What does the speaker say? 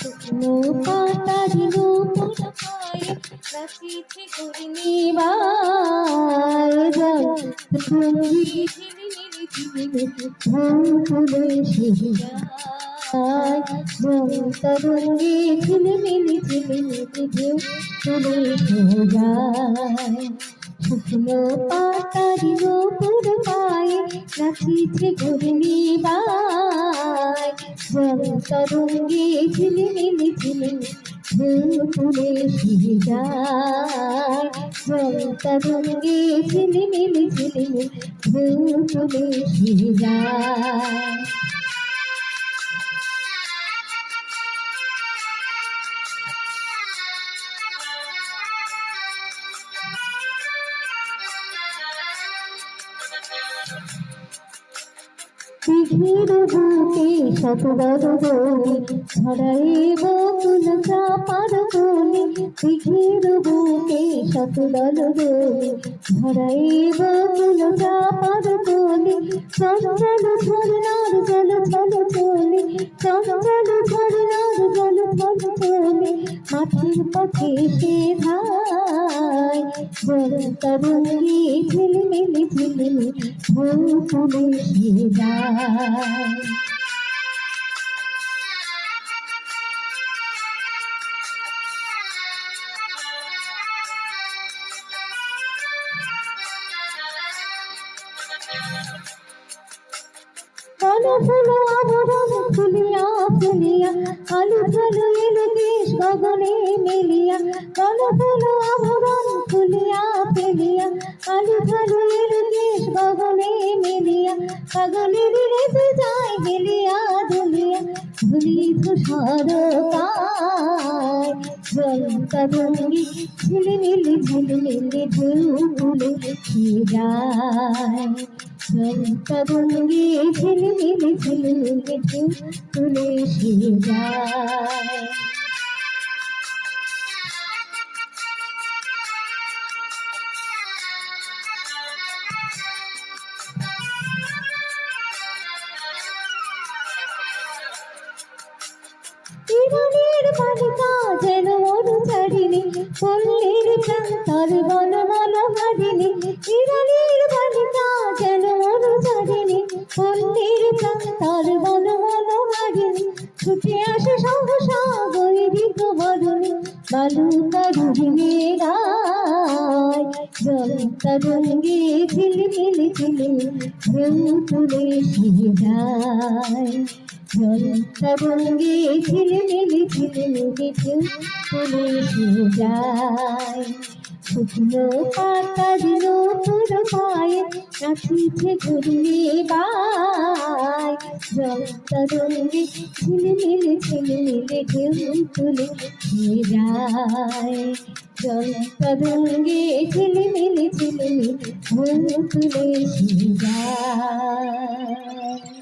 শুকনো পাতার নূপুর পায়ে নাচিছে ঘূর্ণিবার জল ভঙ্গি ঝিলিমিলি তুলে সেরে যায় তরঙ্গে ঝিলিমিলি ঝিলিমিলি ঢেউ তুলে সেরে যায় শুকনো পাতার তরঙ্গে ঝিলিমিলি ঝিলিমিলি ঢেউ তুলে সেরে যায় জল তরঙ্গে ঝিলিমিলি ঝিলিমিলি ঢেউ তুলে সেরে যায় দিঘির বুকে শতবর দোলি ছড়াইব তুল চাপার দোলি দিঘির বুকে শতবর দোলি ছড়াইব তুল চাপার দোলি চঞ্চল ঝরনার জল ছল চলি চঞ্চল ঝরনার জল ছল চলি মাটির পথে সে ধায় ঢেউ তুলে সে যায় আলো ফুলো আবরণ খুলিয়া খুলিয়া আলো ফুলো এলো দেশ ফেলিয়া আলো গগনে মেলিয়া পাগলে বিরেতে যায় গেলিয়া দুলিয়া ধুলি ধূসর কায় জল তরঙ্গি ঝিলিমিলি ঝিলিমিলি তুলে যায়। জল তরঙ্গি ঝিলিমিলি ঝিলিমিলি সে যায়। বালিকা যেন অনুচারিণী পল্লীর প্রান্তর বন বন হারিণী জীবনের বালিকা যেন অনুচারিণী পল্লীর প্রান্তর বন বন হারিণী ছুটে আসে সহসা গৈরিক বরণী বালুকা রুহিণী গায় জল তরঙ্গে ঝিলমিলি ঝিলমিলি, ঢেউ তুলে যায়। তরঙ্গে ঝিলমিলি ঝিলমিলি তুলে সে যায় শুকনো পাতার নতুন পায়ে নাচিছে ঘুরলে বাই জল তরঙ্গে ঝিলমিলি ঝিলমিলি ঢেউ তুলে যায় জল তরঙ্গে ঝিলমিলি ঝিলমিলি ঢেউ তুলে যায়